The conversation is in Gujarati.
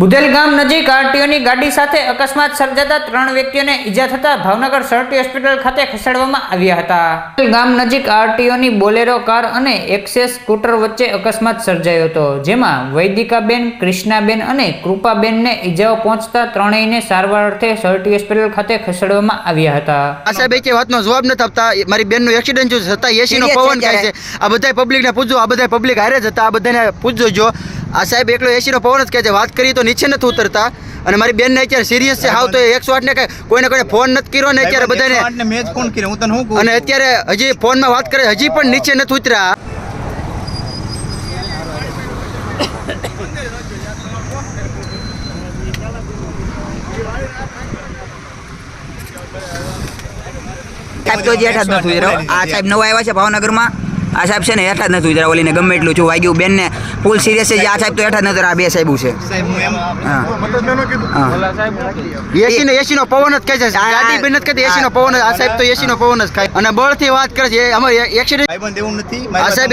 બુધેલ ગામ નજીક આરટીઓની ગાડી સાથે અકસ્માત સર્જાતા ત્રણ વ્યક્તિઓને ઈજા થતા ભાવનગર સરટી હોસ્પિટલ ખાતે ખસેડવામાં આવ્યા હતા. બુધેલ ગામ નજીક આરટીઓની બોલેરો કાર અને એક્સેસ સ્કૂટર વચ્ચે અકસ્માત સર્જાયો હતો જેમાં વૈદિકાબેન કૃષ્ણાબેન અને કૃપાબેનને ઈજાઓ પહોંચતા ત્રણેયને સારવાર અર્થે સરટી હોસ્પિટલ ખાતે ખસેડવામાં આવ્યા હતા. આ સાહેબ એક વાતનો જવાબ નથી આપતા મારી બેનનું એક્સિડન્ટ થયું થતા છતાં એસી નો પવન થાય છે. આ બધા પબ્લિકને પૂછજો આ બધા પબ્લિક હારે જ હતા આ બધાને પૂછજો જો આ સાહેબ એકલો એસીનો પવન જ કહે છે. વાત કરીએ તો નીચે નથી ઉતરતા. અને મારી બેનને અત્યારે સિરિયસ છે. હાવ તો એકસો આઠ ને કઈ કોઈને કોઈને ફોન નથી કર્યો ને અત્યારે બધાને. મેં ફોન કર્યો. હું તને શું અને અત્યારે હજી ફોનમાં વાત કરે હજી પણ નીચે નથી ઉતર્યા. સાહેબ તો હજી હેઠા જ નથી આ સાહેબ નવા આવ્યા છે ભાવનગરમાં. આ સાહેબ છે ને હેઠા જ નથી ઉતરા ઓલીને ગમે એટલું છું વાગ્યું બેનને ફૂલ સિરિયસ છે આ સાહેબ તો હેઠા જ નથી આ બે સાહેબ છે. સાહેબ હું. એમ હા. હા. એસી ને એસી નો પવન જ કહે છે. ગાડી બેન નથી કહેતી એસી નો પવન આ સાહેબ તો એસી નો પવન જ ખાય. અને બળથી વાત કરે છે અમારે એક્સિડન્ટ ભાઈબંધ એવું નથી. આ સાહેબ